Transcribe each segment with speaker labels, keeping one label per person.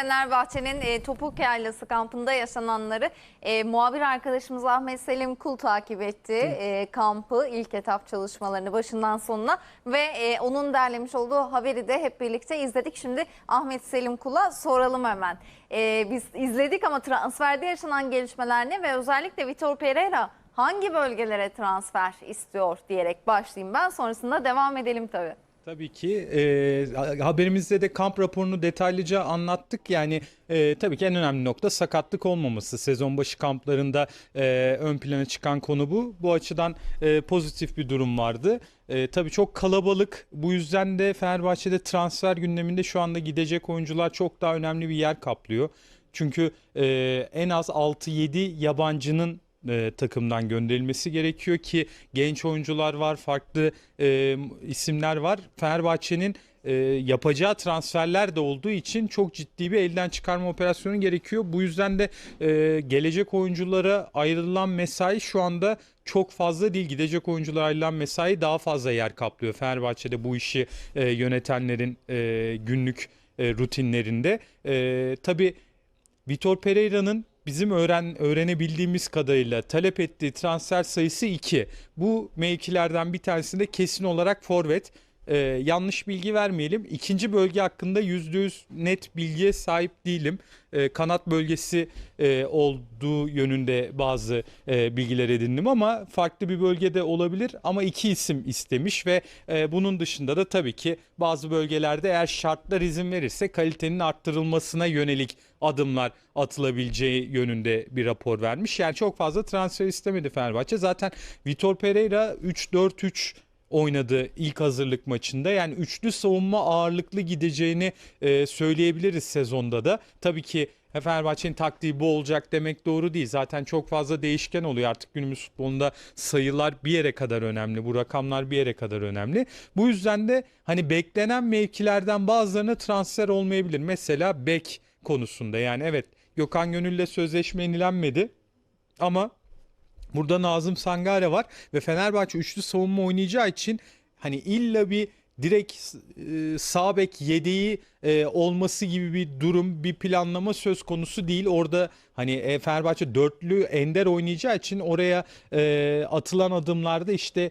Speaker 1: Fenerbahçe'nin e, Topuk Yaylası kampında yaşananları e, muhabir arkadaşımız Ahmet Selim Kul takip etti. E, kampı, ilk etap çalışmalarını başından sonuna ve e, onun derlemiş olduğu haberi de hep birlikte izledik. Şimdi Ahmet Selim Kul'a soralım hemen. E, biz izledik ama transferde yaşanan gelişmeler ne ve özellikle Vitor Pereira hangi bölgelere transfer istiyor diyerek başlayayım ben. Sonrasında devam edelim tabii.
Speaker 2: Tabii ki e, haberimizde de kamp raporunu detaylıca anlattık. Yani e, tabii ki en önemli nokta sakatlık olmaması. Sezon başı kamplarında e, ön plana çıkan konu bu. Bu açıdan e, pozitif bir durum vardı. E, tabii çok kalabalık. Bu yüzden de Fenerbahçe'de transfer gündeminde şu anda gidecek oyuncular çok daha önemli bir yer kaplıyor. Çünkü e, en az 6-7 yabancının e, takımdan gönderilmesi gerekiyor ki genç oyuncular var, farklı e, isimler var. Fenerbahçe'nin e, yapacağı transferler de olduğu için çok ciddi bir elden çıkarma operasyonu gerekiyor. Bu yüzden de e, gelecek oyunculara ayrılan mesai şu anda çok fazla değil. Gidecek oyunculara ayrılan mesai daha fazla yer kaplıyor. Fenerbahçe'de bu işi e, yönetenlerin e, günlük e, rutinlerinde. E, tabii Vitor Pereira'nın bizim öğren öğrenebildiğimiz kadarıyla talep ettiği transfer sayısı 2. Bu mevkilerden bir tanesinde kesin olarak forvet. Ee, yanlış bilgi vermeyelim. İkinci bölge hakkında %100 net bilgiye sahip değilim. Ee, kanat bölgesi e, olduğu yönünde bazı e, bilgiler edindim ama farklı bir bölgede olabilir. Ama iki isim istemiş ve e, bunun dışında da tabii ki bazı bölgelerde eğer şartlar izin verirse kalitenin arttırılmasına yönelik adımlar atılabileceği yönünde bir rapor vermiş. Yani çok fazla transfer istemedi Fenerbahçe. Zaten Vitor Pereira 3-4-3 oynadı ilk hazırlık maçında. Yani üçlü savunma ağırlıklı gideceğini e, söyleyebiliriz sezonda da. Tabii ki Fenerbahçe'nin taktiği bu olacak demek doğru değil. Zaten çok fazla değişken oluyor artık günümüz futbolunda sayılar bir yere kadar önemli. Bu rakamlar bir yere kadar önemli. Bu yüzden de hani beklenen mevkilerden bazılarına transfer olmayabilir. Mesela bek konusunda yani evet Gökhan Gönül'le sözleşme yenilenmedi ama Burada Nazım Sangare var ve Fenerbahçe üçlü savunma oynayacağı için hani illa bir direkt e, sağ bek yedeği e, olması gibi bir durum, bir planlama söz konusu değil. Orada hani e, Fenerbahçe dörtlü ender oynayacağı için oraya e, atılan adımlarda işte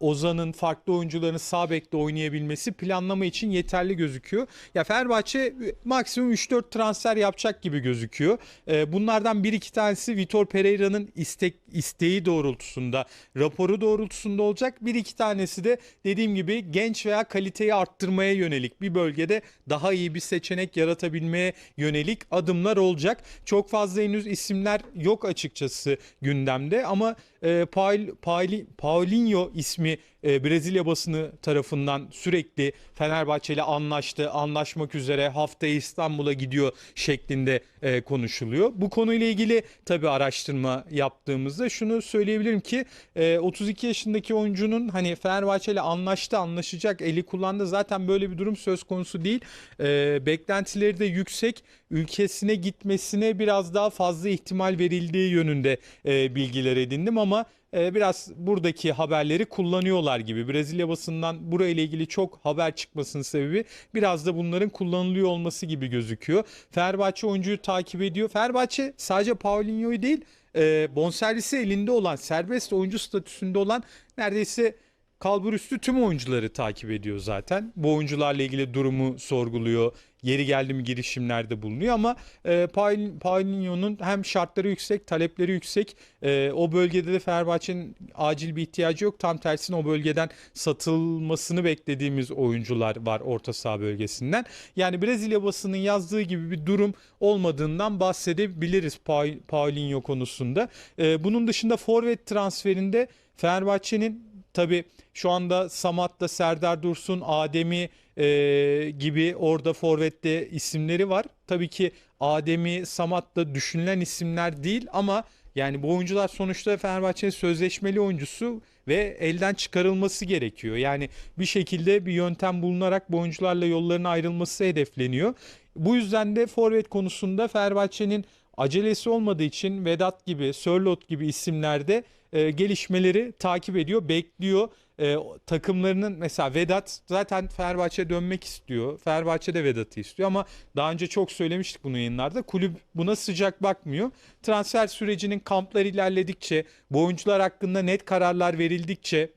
Speaker 2: Ozan'ın farklı oyuncuların sağ bekte oynayabilmesi planlama için yeterli gözüküyor. Ya Fenerbahçe maksimum 3-4 transfer yapacak gibi gözüküyor. Ee, bunlardan bir iki tanesi Vitor Pereira'nın istek isteği doğrultusunda, raporu doğrultusunda olacak. Bir iki tanesi de dediğim gibi genç veya kaliteyi arttırmaya yönelik bir bölgede daha iyi bir seçenek yaratabilmeye yönelik adımlar olacak. Çok fazla henüz isimler yok açıkçası gündemde ama e, Paul, Pauli- Paulinho ismi e, Brezilya basını tarafından sürekli Fenerbahçe ile anlaştı, anlaşmak üzere haftaya İstanbul'a gidiyor şeklinde e, konuşuluyor. Bu konuyla ilgili tabii araştırma yaptığımızda şunu söyleyebilirim ki e, 32 yaşındaki oyuncunun hani Fenerbahçe ile anlaştı, anlaşacak, eli kullandı. Zaten böyle bir durum söz konusu değil. E, beklentileri de yüksek. Ülkesine gitmesine biraz daha fazla ihtimal verildiği yönünde e, bilgiler edindim ama e, biraz buradaki haberleri kullanıyorlar gibi. Brezilya basından burayla ilgili çok haber çıkmasının sebebi biraz da bunların kullanılıyor olması gibi gözüküyor. Fenerbahçe oyuncuyu takip ediyor. Fenerbahçe sadece Paulinho'yu değil e, bonservisi elinde olan serbest oyuncu statüsünde olan neredeyse kalbur üstü tüm oyuncuları takip ediyor zaten. Bu oyuncularla ilgili durumu sorguluyor. Yeri geldi mi girişimlerde bulunuyor ama e, Paul- Paulinho'nun hem şartları yüksek, talepleri yüksek. E, o bölgede de Fenerbahçe'nin acil bir ihtiyacı yok. Tam tersine o bölgeden satılmasını beklediğimiz oyuncular var orta saha bölgesinden. Yani Brezilya basının yazdığı gibi bir durum olmadığından bahsedebiliriz Paul- Paulinho konusunda. E, bunun dışında forvet transferinde Fenerbahçe'nin Tabii şu anda Samat'ta Serdar Dursun, Ademi e, gibi orada forvette isimleri var. Tabii ki Ademi, Samat da düşünülen isimler değil ama yani bu oyuncular sonuçta Fenerbahçe'nin sözleşmeli oyuncusu ve elden çıkarılması gerekiyor. Yani bir şekilde bir yöntem bulunarak bu oyuncularla yolların ayrılması hedefleniyor. Bu yüzden de forvet konusunda Fenerbahçe'nin acelesi olmadığı için Vedat gibi, Sörlot gibi isimlerde e, gelişmeleri takip ediyor, bekliyor. E, takımlarının mesela Vedat zaten Fenerbahçe'ye dönmek istiyor. Fenerbahçe de Vedat'ı istiyor ama daha önce çok söylemiştik bunu yayınlarda. Kulüp buna sıcak bakmıyor. Transfer sürecinin kamplar ilerledikçe, bu oyuncular hakkında net kararlar verildikçe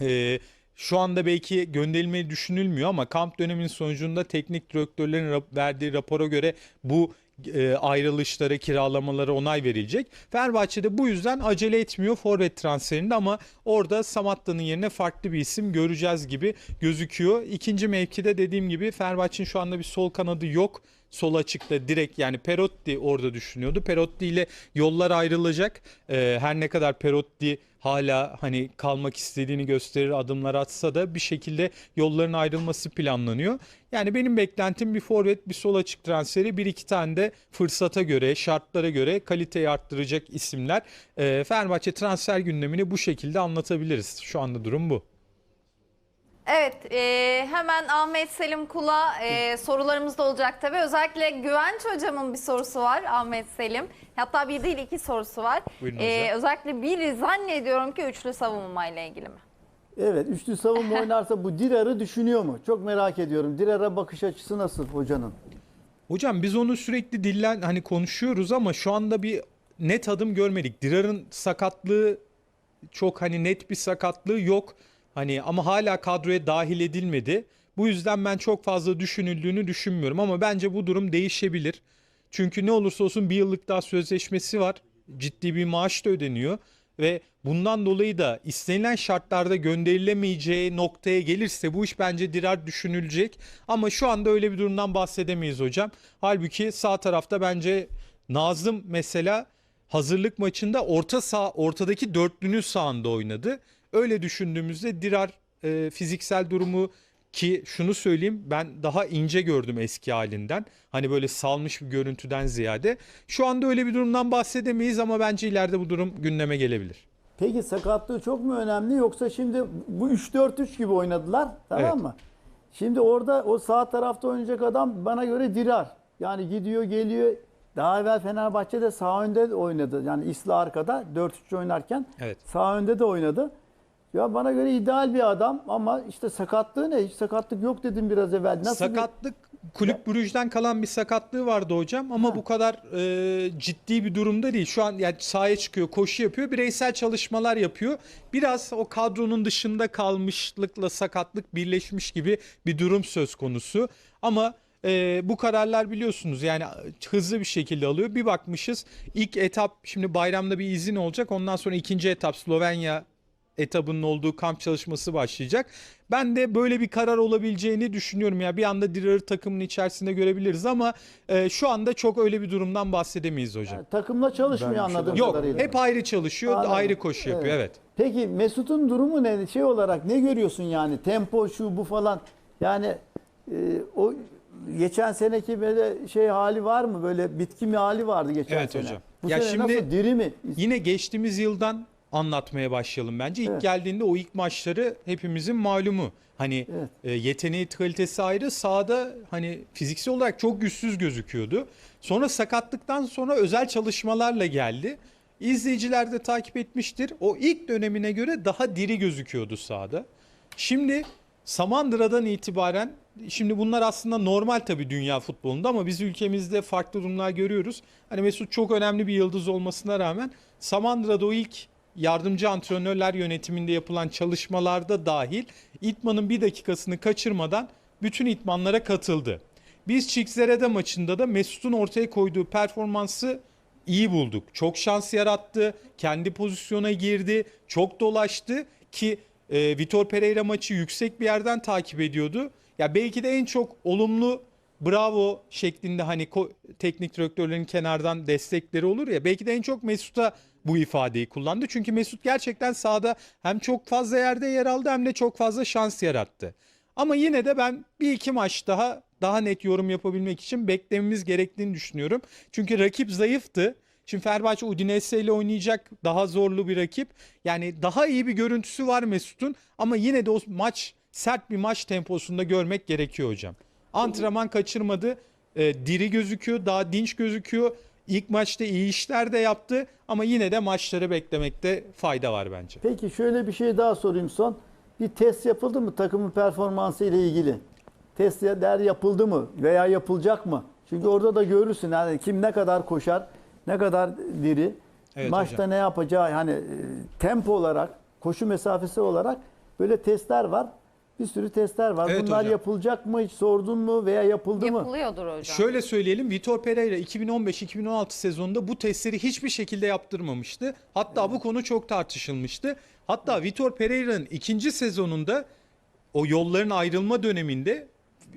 Speaker 2: ee, şu anda belki gönderilmeyi düşünülmüyor ama kamp döneminin sonucunda teknik direktörlerin verdiği rapora göre bu e, ayrılışlara, kiralamalara onay verilecek. Fenerbahçe'de bu yüzden acele etmiyor forvet transferinde ama orada Samatta'nın yerine farklı bir isim göreceğiz gibi gözüküyor. İkinci mevkide dediğim gibi Fenerbahçe'nin şu anda bir sol kanadı yok. Sol açıkta direkt yani Perotti orada düşünüyordu. Perotti ile yollar ayrılacak. Ee, her ne kadar Perotti hala hani kalmak istediğini gösterir adımlar atsa da bir şekilde yolların ayrılması planlanıyor. Yani benim beklentim bir forvet bir sol açık transferi bir iki tane de fırsata göre şartlara göre kaliteyi arttıracak isimler. Ee, Fenerbahçe transfer gündemini bu şekilde anlatabiliriz. Şu anda durum bu.
Speaker 1: Evet, e, hemen Ahmet Selim Kul'a e, sorularımız da olacak tabii. Özellikle Güvenç Hocam'ın bir sorusu var Ahmet Selim. Hatta bir değil iki sorusu var.
Speaker 2: Buyurun
Speaker 1: E,
Speaker 2: hocam.
Speaker 1: özellikle biri zannediyorum ki üçlü savunmayla ilgili mi?
Speaker 3: Evet, üçlü savunma oynarsa bu Dirar'ı düşünüyor mu? Çok merak ediyorum. Dirar'a bakış açısı nasıl hocanın?
Speaker 2: Hocam biz onu sürekli dillen hani konuşuyoruz ama şu anda bir net adım görmedik. Dirar'ın sakatlığı çok hani net bir sakatlığı yok. Hani ama hala kadroya dahil edilmedi. Bu yüzden ben çok fazla düşünüldüğünü düşünmüyorum ama bence bu durum değişebilir. Çünkü ne olursa olsun bir yıllık daha sözleşmesi var. Ciddi bir maaş da ödeniyor ve bundan dolayı da istenilen şartlarda gönderilemeyeceği noktaya gelirse bu iş bence Dirar düşünülecek. Ama şu anda öyle bir durumdan bahsedemeyiz hocam. Halbuki sağ tarafta bence Nazım mesela hazırlık maçında orta sağ ortadaki dörtlünün sağında oynadı. Öyle düşündüğümüzde Dirar e, fiziksel durumu ki şunu söyleyeyim ben daha ince gördüm eski halinden. Hani böyle salmış bir görüntüden ziyade. Şu anda öyle bir durumdan bahsedemeyiz ama bence ileride bu durum gündeme gelebilir.
Speaker 3: Peki sakatlığı çok mu önemli yoksa şimdi bu 3-4-3 gibi oynadılar tamam
Speaker 2: Evet.
Speaker 3: mı? Şimdi orada o sağ tarafta oynayacak adam bana göre Dirar. Yani gidiyor geliyor. Daha evvel Fenerbahçe'de sağ önde de oynadı. Yani İsla arkada 4-3 oynarken
Speaker 2: Evet.
Speaker 3: sağ önde de oynadı. Ya bana göre ideal bir adam ama işte sakatlığı ne? Hiç sakatlık yok dedim biraz evvel. Nasıl bir-
Speaker 2: sakatlık kulüp Brugge'den kalan bir sakatlığı vardı hocam ama bu kadar e, ciddi bir durumda değil. Şu an yani sahaya çıkıyor, koşu yapıyor, bireysel çalışmalar yapıyor. Biraz o kadronun dışında kalmışlıkla sakatlık birleşmiş gibi bir durum söz konusu. Ama e, bu kararlar biliyorsunuz yani hızlı bir şekilde alıyor. Bir bakmışız ilk etap şimdi bayramda bir izin olacak. Ondan sonra ikinci etap Slovenya etabının olduğu kamp çalışması başlayacak. Ben de böyle bir karar olabileceğini düşünüyorum. Ya bir anda Dirar'ı takımın içerisinde görebiliriz ama e, şu anda çok öyle bir durumdan bahsedemeyiz hocam.
Speaker 3: takımla çalışmıyor
Speaker 4: Ben şey
Speaker 3: anladığım
Speaker 2: Yok,
Speaker 3: kadarıyla.
Speaker 2: hep ayrı çalışıyor,
Speaker 3: Anladım.
Speaker 2: ayrı koşu yapıyor. Evet.
Speaker 3: Peki Mesut'un durumu ne? Şey olarak ne görüyorsun yani? Tempo şu bu falan. Yani e, o geçen seneki böyle şey hali var mı? Böyle bitki bir hali vardı geçen
Speaker 2: Evet
Speaker 3: sene.
Speaker 2: hocam.
Speaker 3: Bu
Speaker 2: Ya
Speaker 3: sene
Speaker 2: şimdi-
Speaker 3: nasıl? Diri mi?
Speaker 2: Yine geçtiğimiz yıldan anlatmaya başlayalım bence. İlk
Speaker 3: Evet.
Speaker 2: geldiğinde o ilk maçları hepimizin malumu. Hani
Speaker 3: Evet.
Speaker 2: e, yeteneği kalitesi ayrı sahada hani fiziksel olarak çok güçsüz gözüküyordu. Sonra sakatlıktan sonra özel çalışmalarla geldi. İzleyiciler de takip etmiştir. O ilk dönemine göre daha diri gözüküyordu sahada. Şimdi Samandıra'dan itibaren şimdi bunlar aslında normal tabii dünya futbolunda ama biz ülkemizde farklı durumlar görüyoruz. Hani Mesut çok önemli bir yıldız olmasına rağmen Samandıra'da o ilk yardımcı antrenörler yönetiminde yapılan çalışmalarda dahil İtman'ın bir dakikasını kaçırmadan bütün itmanlara katıldı. Biz Çikzerede maçında da Mesut'un ortaya koyduğu performansı iyi bulduk. Çok şans yarattı. Kendi pozisyona girdi. Çok dolaştı ki e, Vitor Pereira maçı yüksek bir yerden takip ediyordu. Ya belki de en çok olumlu bravo şeklinde hani teknik direktörlerin kenardan destekleri olur ya belki de en çok Mesut'a bu ifadeyi kullandı. Çünkü Mesut gerçekten sahada hem çok fazla yerde yer aldı hem de çok fazla şans yarattı. Ama yine de ben bir iki maç daha daha net yorum yapabilmek için beklememiz gerektiğini düşünüyorum. Çünkü rakip zayıftı. Şimdi Fenerbahçe Udinese ile oynayacak daha zorlu bir rakip. Yani daha iyi bir görüntüsü var Mesut'un ama yine de o maç sert bir maç temposunda görmek gerekiyor hocam. Antrenman kaçırmadı. e, diri gözüküyor, daha dinç gözüküyor. İlk maçta iyi işler de yaptı ama yine de maçları beklemekte fayda var bence.
Speaker 3: Peki şöyle bir şey daha sorayım son. Bir test yapıldı mı takımın performansı ile ilgili? Testler yapıldı mı veya yapılacak mı? Çünkü orada da görürsün yani kim ne kadar koşar, ne kadar diri,
Speaker 2: Evet
Speaker 3: maçta
Speaker 2: hocam.
Speaker 3: ne yapacağı hani e, tempo olarak, koşu mesafesi olarak böyle testler var. Bir sürü testler var.
Speaker 2: Evet
Speaker 3: Bunlar
Speaker 2: hocam.
Speaker 3: yapılacak mı? Hiç sordun mu veya yapıldı mı?
Speaker 1: Yapılıyordur hocam.
Speaker 2: Şöyle söyleyelim Vitor Pereira 2015-2016 sezonunda bu testleri hiçbir şekilde yaptırmamıştı. Hatta bu konu çok tartışılmıştı. Hatta Vitor Pereira'nın ikinci sezonunda o yolların ayrılma döneminde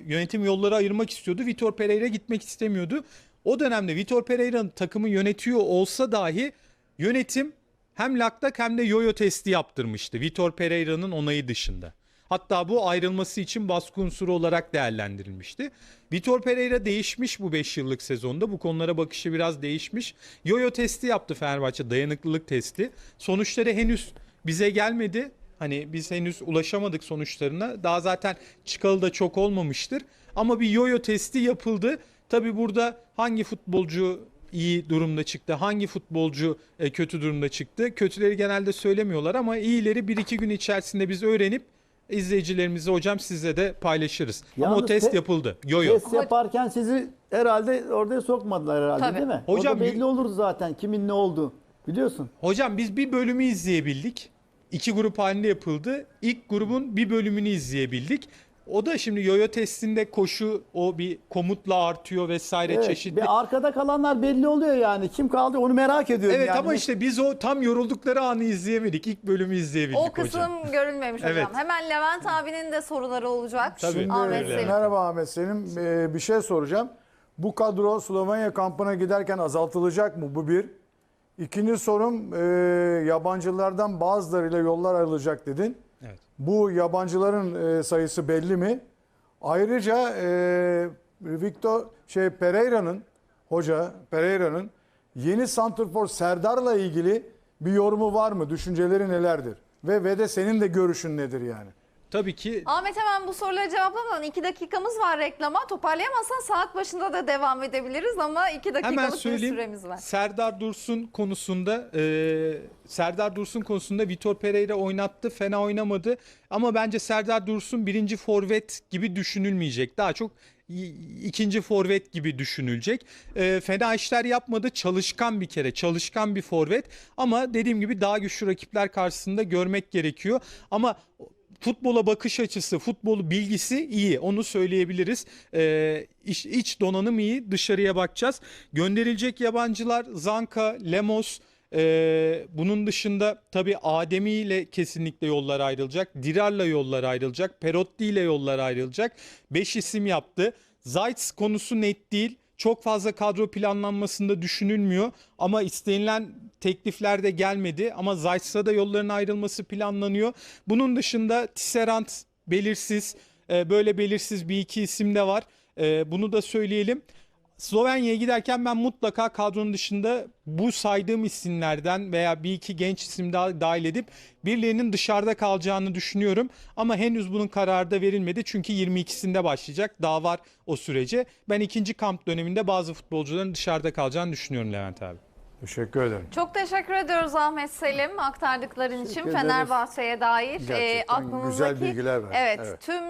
Speaker 2: yönetim yolları ayırmak istiyordu. Vitor Pereira gitmek istemiyordu. O dönemde Vitor Pereira'nın takımı yönetiyor olsa dahi yönetim hem laklak hem de yoyo testi yaptırmıştı. Vitor Pereira'nın onayı dışında. Hatta bu ayrılması için baskı unsuru olarak değerlendirilmişti. Vitor Pereira değişmiş bu 5 yıllık sezonda. Bu konulara bakışı biraz değişmiş. Yoyo testi yaptı Fenerbahçe dayanıklılık testi. Sonuçları henüz bize gelmedi. Hani biz henüz ulaşamadık sonuçlarına. Daha zaten çıkalı da çok olmamıştır. Ama bir yoyo testi yapıldı. Tabi burada hangi futbolcu iyi durumda çıktı, hangi futbolcu e, kötü durumda çıktı. Kötüleri genelde söylemiyorlar ama iyileri 1-2 gün içerisinde biz öğrenip izleyicilerimize hocam sizle de paylaşırız. ama o
Speaker 3: Yalnız
Speaker 2: test
Speaker 3: te-
Speaker 2: yapıldı. Yoyo.
Speaker 3: Test yaparken sizi herhalde oraya sokmadılar herhalde
Speaker 1: Tabii.
Speaker 3: değil mi?
Speaker 2: Hocam,
Speaker 3: Orada belli olurdu zaten kimin ne olduğu. Biliyorsun.
Speaker 2: Hocam biz bir bölümü izleyebildik. İki grup halinde yapıldı. İlk grubun bir bölümünü izleyebildik. O da şimdi yoyo testinde koşu o bir komutla artıyor vesaire
Speaker 3: Evet,
Speaker 2: çeşitli.
Speaker 3: bir arkada kalanlar belli oluyor yani. Kim kaldı onu merak ediyorum
Speaker 2: Evet
Speaker 3: yani.
Speaker 2: ama işte biz o tam yoruldukları anı izleyemedik. İlk bölümü izleyebildik
Speaker 1: O kısım
Speaker 2: hocam.
Speaker 1: görülmemiş
Speaker 2: Evet.
Speaker 1: hocam. Hemen Levent abinin de soruları olacak.
Speaker 2: Tabii.
Speaker 4: Şimdi,
Speaker 1: Ahmet. Selim.
Speaker 4: merhaba Ahmet Selim. Ee, bir şey soracağım. Bu kadro Slovenya kampına giderken azaltılacak mı? Bu bir. İkinci sorum e, yabancılardan bazılarıyla yollar ayrılacak dedin. Bu yabancıların e, sayısı belli mi? Ayrıca e, Victor şey Pereira'nın hoca Pereira'nın yeni santrfor Serdar'la ilgili bir yorumu var mı? Düşünceleri nelerdir? Ve ve de senin de görüşün nedir yani?
Speaker 2: Tabii ki
Speaker 1: Ahmet hemen bu soruları cevaplamadan iki dakikamız var reklama. Toparlayamazsan saat başında da devam edebiliriz ama iki
Speaker 2: hemen
Speaker 1: dakikalık bir
Speaker 2: söyleyeyim.
Speaker 1: süremiz var.
Speaker 2: Serdar Dursun konusunda e, Serdar Dursun konusunda Vitor Pereira oynattı. Fena oynamadı. Ama bence Serdar Dursun birinci forvet gibi düşünülmeyecek. Daha çok ikinci forvet gibi düşünülecek. E, fena işler yapmadı. Çalışkan bir kere. Çalışkan bir forvet. Ama dediğim gibi daha güçlü rakipler karşısında görmek gerekiyor. Ama futbola bakış açısı, futbol bilgisi iyi. Onu söyleyebiliriz. Ee, iç, iç donanım iyi. Dışarıya bakacağız. Gönderilecek yabancılar Zanka, Lemos, ee, bunun dışında tabii Ademi ile kesinlikle yollar ayrılacak. Dirar'la yollar ayrılacak. Perotti ile yollar ayrılacak. 5 isim yaptı. Zayt konusu net değil. Çok fazla kadro planlanmasında düşünülmüyor ama istenilen teklifler de gelmedi ama Zayt'sa da yolların ayrılması planlanıyor. Bunun dışında Tisserand belirsiz, e, böyle belirsiz bir iki isim de var. E, Bunu da söyleyelim. Slovenya'ya giderken ben mutlaka kadronun dışında bu saydığım isimlerden veya bir iki genç isim daha dahil edip birilerinin dışarıda kalacağını düşünüyorum. Ama henüz bunun kararı da verilmedi çünkü 22'sinde başlayacak. Daha var o sürece. Ben ikinci kamp döneminde bazı futbolcuların dışarıda kalacağını düşünüyorum Levent abi.
Speaker 4: Teşekkür ederim.
Speaker 1: Çok teşekkür ediyoruz Ahmet Selim aktardıkların için
Speaker 3: Teşekkür ederiz.
Speaker 1: Fenerbahçe'ye dair
Speaker 4: Gerçekten
Speaker 1: e, aklımızdaki
Speaker 4: güzel bilgiler verdin.
Speaker 1: Evet,
Speaker 4: Evet.
Speaker 1: tüm